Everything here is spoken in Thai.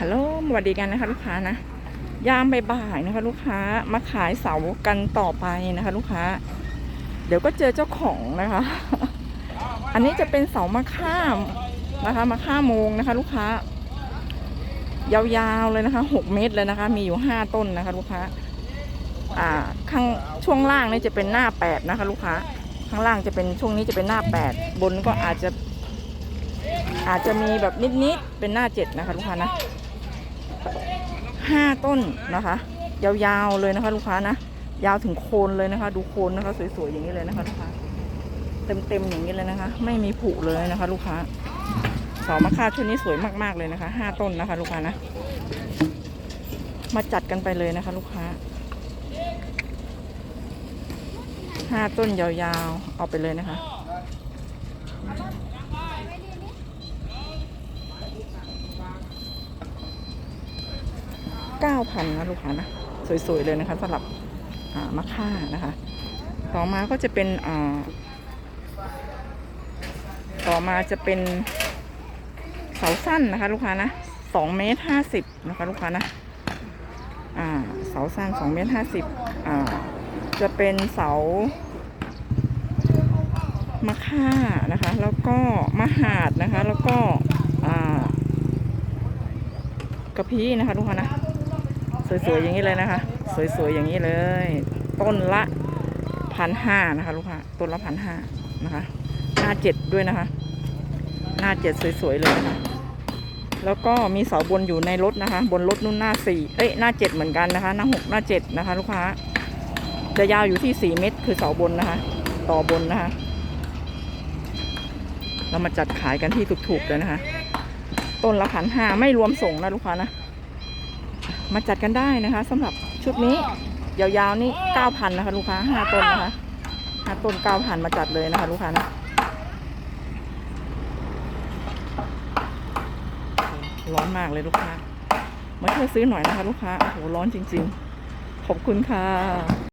ฮัลโหลสวัสดีกันนะคะลูกค้านะยามบ่ายๆนะคะ ลูกค้ามาขายเสากันต่อไปนะคะ ลูกค้า เดี๋ยวก็เจอเจ้าของนะคะ อันนี้จะเป็นเสามะข้ามนะคะมะข้ามโมงนะคะ ลูกค้า ยาวๆเลยนะคะหกเมตรเลยนะคะ มีอยู่ห้าต้นนะคะ ลูกค้า อ่าข้างช่วงล่างนี่จะเป็นหน้าแปดนะคะ ลูกค้า ข้างล่างจะเป็นช่วงนี้จะเป็นหน้าแปดบนก็อาจจะ อาจจะมีแบบนิดๆเป็นหน้าเจ็ดนะคะ ลูกค้านะ ห้าต้นนะคะ ยาวๆเลยนะคะ ลูกค้านะยาวถึงโคนเลยนะคะ ดูโคนนะคะ สวยๆอย่างนี้เลยนะคะลูกค้าเต็มๆอย่างนี้เลยนะคะ ไม่มีผุเลยนะคะ ลูกค้าเสามะค่าชุดนี้สวยมากๆเลยนะคะห้าต้นนะคะ ลูกค้านะมาจัดกันไปเลยนะคะ ลูกค้าห้าต้นยาวๆ เอาไปเลยนะคะ เก้าพันนะลูกค้านะ สวยๆเลยนะคะสำหรับมะค่านะคะ ต่อมาก็จะเป็นต่อมาจะเป็นเสาสั้นนะคะลูกค้านะสองเมตรห้าสิบนะคะลูกค้านะเสาสั้นสองเมตรห้าสิบจะเป็นเสามะค่านะคะ แล้วก็มะหาดนะคะ แล้วก็กระพี้นะคะ ลูกค้านะ สวยๆอย่างนี้เลยนะคะ สวยๆอย่างนี้เลย ต้นละพันห้านะคะลูกค้าต้นละพันห้านะคะ หน้าเจ็ดด้วยนะคะ หน้าเจ็ดสวยๆเลยนะะแล้วก็มีเสาบนอยู่ในรถนะคะ บนรถนุ่นหน้าสี่เอ้ยหน้าเจ็ดเหมือนกันนะคะ หน้าหกหน้าเจ็ดนะคะ ลูกค้า จะยาวอยู่ที่สี่เมตรคือเสาบนนะคะ ต่อบนนะคะ เรามาจัดขายกันที่ถูกๆเลยนะคะ ต้นละพันห้าไม่รวมส่งนะลูกค้านะ มาจัดกันได้นะคะสำหรับชุดนี้ยาวๆนี่เก้าพันนะคะ ลูกค้าห้าต้นนะคะห้าต้นเก้าพันมาจัดเลยนะคะ ลูกค้านะร้อนมากเลยลูกค้ามาช่วยซื้อหน่อยนะคะ ลูกค้าโอ้โหร้อนจริง ๆ ขอบคุณค่ะ